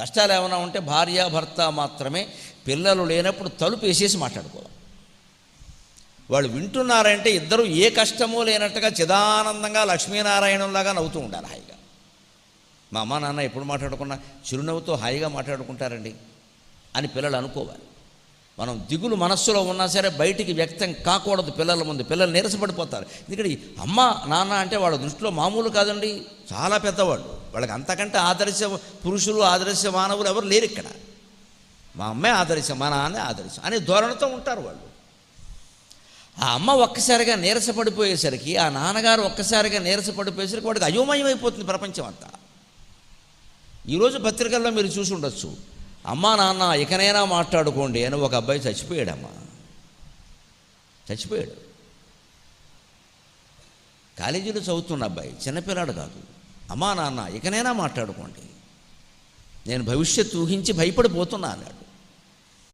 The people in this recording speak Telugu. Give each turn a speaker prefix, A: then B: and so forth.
A: కష్టాలు ఏమైనా ఉంటే భార్య భర్త మాత్రమే పిల్లలు లేనప్పుడు తలుపు వేసేసి మాట్లాడుకోవాలి. వాళ్ళు వింటున్నారంటే ఇద్దరు ఏ కష్టమూ లేనట్టుగా చిదానందంగా లక్ష్మీనారాయణంలాగా నవ్వుతూ ఉండాలి హాయిగా. మా అమ్మ నాన్న ఎప్పుడు మాట్లాడుకున్నా చిరునవ్వుతో హాయిగా మాట్లాడుకుంటారండి అని పిల్లలు అనుకోవాలి. మనం దిగులు మనస్సులో ఉన్నా సరే బయటికి వ్యక్తం కాకూడదు పిల్లల ముందు. పిల్లలు నీరసపడిపోతారు. ఎందుకంటే అమ్మ నాన్న అంటే వాళ్ళ దృష్టిలో మామూలు కాదండి. చాలా పెద్దవాళ్ళు. వాళ్ళకి అంతకంటే ఆదర్శ పురుషులు ఆదర్శ మానవులు ఎవరు లేరు ఇక్కడ. మా అమ్మే ఆదర్శం మా నాన్నే ఆదర్శం అనే ధోరణితో ఉంటారు వాళ్ళు. ఆ అమ్మ ఒక్కసారిగా నీరసపడిపోయేసరికి ఆ నాన్నగారు ఒక్కసారిగా నీరసపడిపోయేసరికి వాడికి అయోమయం అయిపోతుంది ప్రపంచం అంతా. ఈరోజు పత్రికల్లో మీరు చూసి ఉండొచ్చు. అమ్మా నాన్న ఇకనైనా మాట్లాడుకోండి అని ఒక అబ్బాయి చచ్చిపోయాడమ్మా. చచ్చిపోయాడు. కాలేజీలో చదువుతున్న అబ్బాయి చిన్నపిల్లాడు కాదు. అమ్మా నాన్న ఇకనైనా మాట్లాడుకోండి. నేను భవిష్యత్తు ఊహించి భయపడిపోతున్నా అన్నాడు.